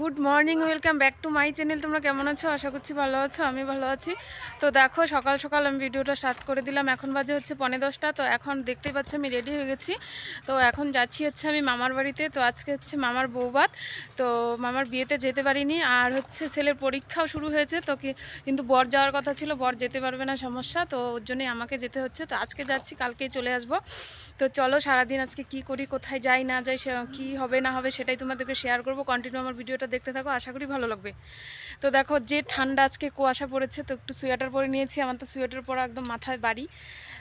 Good morning welcome back to my channel তোমরা কেমন আছো? আশা করছি ভালো আছো, আমি ভালো আছি। তো দেখো, সকাল সকাল আমি ভিডিওটা স্টার্ট করে দিলাম। এখন বাজে হচ্ছে পনেরো দশটা, তো এখন দেখতেই পাচ্ছি আমি রেডি হয়ে গেছি। তো এখন যাচ্ছি হচ্ছে আমি মামার বাড়িতে। তো আজকে হচ্ছে মামার বৌবাত। তো মামার বিয়েতে যেতে পারিনি। আর হচ্ছে ছেলের পরীক্ষাও শুরু হয়েছে। তো কি, কিন্তু বর যাওয়ার কথা ছিল, বর যেতে পারবে না, সমস্যা। তো ওর জন্যই আমাকে যেতে হচ্ছে। তো আজকে যাচ্ছি, কালকেই চলে আসব। তো চলো, সারাদিন আজকে কি করি, কোথায় যাই, না যাই কী হবে, না হবে, সেটাই তোমাদেরকে শেয়ার করব। কন্টিনিউ আমার ভিডিওটা দেখতে থাকো, আশা করি ভালো লাগবে। তো দেখো, যে ঠান্ডা আজকে কুয়াশা পড়েছে, তো একটু সোয়েটার পরে নিয়েছি। আমার তো সোয়েটার পরা একদম মাথায় বাড়ি।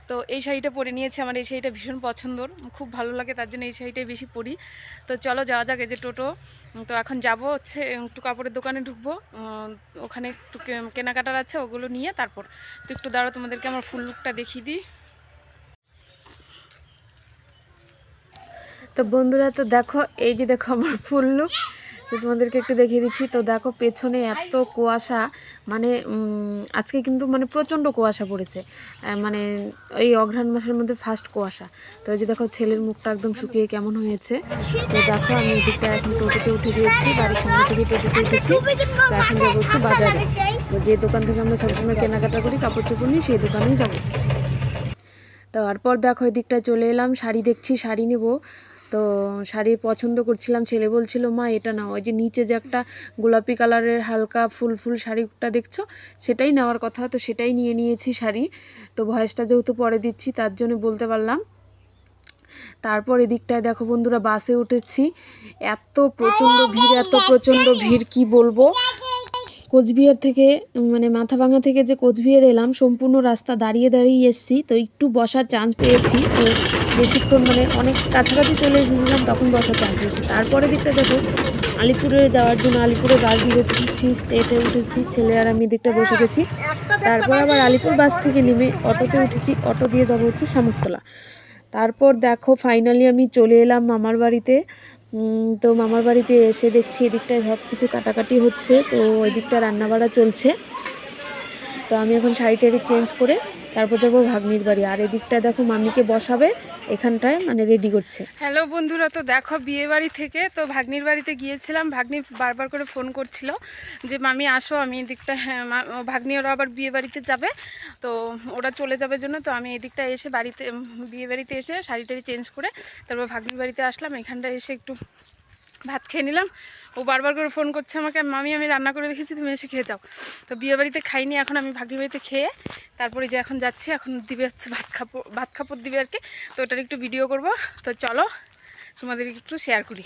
তো এই শাড়িটা পরে নিয়েছি, আমার এই শাড়িটা ভীষণ পছন্দর। খুব ভালো লাগে, তার জন্য এই শাড়িটাই বেশি পরি। তো চলো, যাওয়া যাক, এই যে টোটো। তো এখন যাব হচ্ছে, একটু কাপড়ের দোকানে ঢুকবো। ওখানে একটু কেনাকাটার আছে, ওগুলো নিয়ে তারপর। তো একটু দাঁড়াও, তোমাদেরকে আমার ফুল লুকটা দেখিয়ে দিই। তো বন্ধুরা, তো দেখো, এই যে দেখো আমার ফুল লুক। তো তোমাদেরকে একটু দেখিয়ে দিচ্ছি। তো দেখো পেছনে এত কুয়াশা মানে আজকে কিন্তু মানে প্রচণ্ড কুয়াশা পড়েছে। মানে এই অঘ্রাণ মাসের মধ্যে ফার্স্ট কুয়াশা। তো এই যে দেখো ছেলের মুখটা একদম শুকিয়ে কেমন হয়েছে। তো দেখো আমি এদিকটা এখন টোটোতে উঠে দিয়েছি, বাড়ির সামনে থেকে টোটোতে উঠেছি। তো এখন যাব একটু বাজারে। তো যে দোকান থেকে আমরা সবসময় কেনাকাটা করি, কাপড় চোপড় নিই সেই দোকানেই যাব। তারপর দেখো ওই দিকটায় চলে এলাম, শাড়ি দেখছি, শাড়ি নেব। তো শাড়ি পছন্দ করছিলাম, ছেলে বলছিল, মা, এটা নাও। ওই যে নিচে যে একটা গোলাপি কালারের হালকা ফুল ফুল শাড়িটা দেখছ, সেটাই নেওয়ার কথা, তো সেটাই নিয়ে নিয়েছি শাড়ি। তো ভয়েসটা যেহেতু পরে দিচ্ছি, তার জন্য বলতে পারলাম। তারপর এদিকটায় দেখো বন্ধুরা, বাসে উঠেছি। এত প্রচণ্ড ভিড়, এত প্রচণ্ড ভিড়, কি বলব? কোচবিহার থেকে মানে মাথাভাঙা থেকে যে কোচবিহার এলাম, সম্পূর্ণ রাস্তা দাঁড়িয়ে দাঁড়িয়ে এসেছি। তো একটু বসার চান্স পেয়েছি। তো বেশিক্ষণ মানে অনেক কাছাকাছি চলে এসেছিলাম, তখন বসার চান্স পেয়েছি। তারপরে দিকটা দেখো, আলিপুরে যাওয়ার জন্য আলিপুরে বাস ধরে উঠেছি স্টেটে উঠেছি, ছেলে আর আমি দিকটা বসে গেছি। তারপর আবার আলিপুর বাস থেকে নেমে অটোতে উঠেছি, অটো দিয়ে যাব হচ্ছে শামুকতলা। তারপর দেখো ফাইনালি আমি চলে এলাম মামার বাড়িতে। তো মামার বাড়িতে এসে দেখছি এদিকটায় সব কিছু কাটাকাটি হচ্ছে, তো ওই দিকটা রান্নাবাড়া চলছে। তো আমি এখন শাড়ি টাড়ি চেঞ্জ করে তারপর যাব ভাগ্নির বাড়ি। আর এদিকটা দেখো মামিকে বসাবে, এখানটায় মানে রেডি করছে। হ্যালো বন্ধুরা, তো দেখো বিয়ে বাড়ি থেকে, তো ভাগ্নির বাড়িতে গিয়েছিলাম। ভাগ্নি বারবার করে ফোন করছিল যে, মামি, আসো, আমি এদিকটা হ্যাঁ ভাগ্নি ওরা আবার বিয়ে বাড়িতে যাবে। তো ওরা চলে যাবে জন্য, তো আমি এদিকটা এসে বাড়িতে বিয়ে বাড়িতে এসে শাড়ি টাড়ি চেঞ্জ করে, তারপর ভাগ্নির বাড়িতে আসলাম। এখানটা এসে একটু ভাত খেয়ে নিলাম। ও বারবার করে ফোন করছে আমাকে, মামি, আমি রান্না করে রেখেছি, তুমি এসে খেয়ে যাও। তো বিয়ে বাড়িতে খাইনি, এখন আমি ভাগ্নি বাড়িতে খেয়ে তারপরে যে এখন যাচ্ছি, এখন দিবে হচ্ছে ভাত খাপড় ভাত খাপড় দিবে আর কি। তো ওটার একটু ভিডিও করব। তো চলো তোমাদের একটু শেয়ার করি।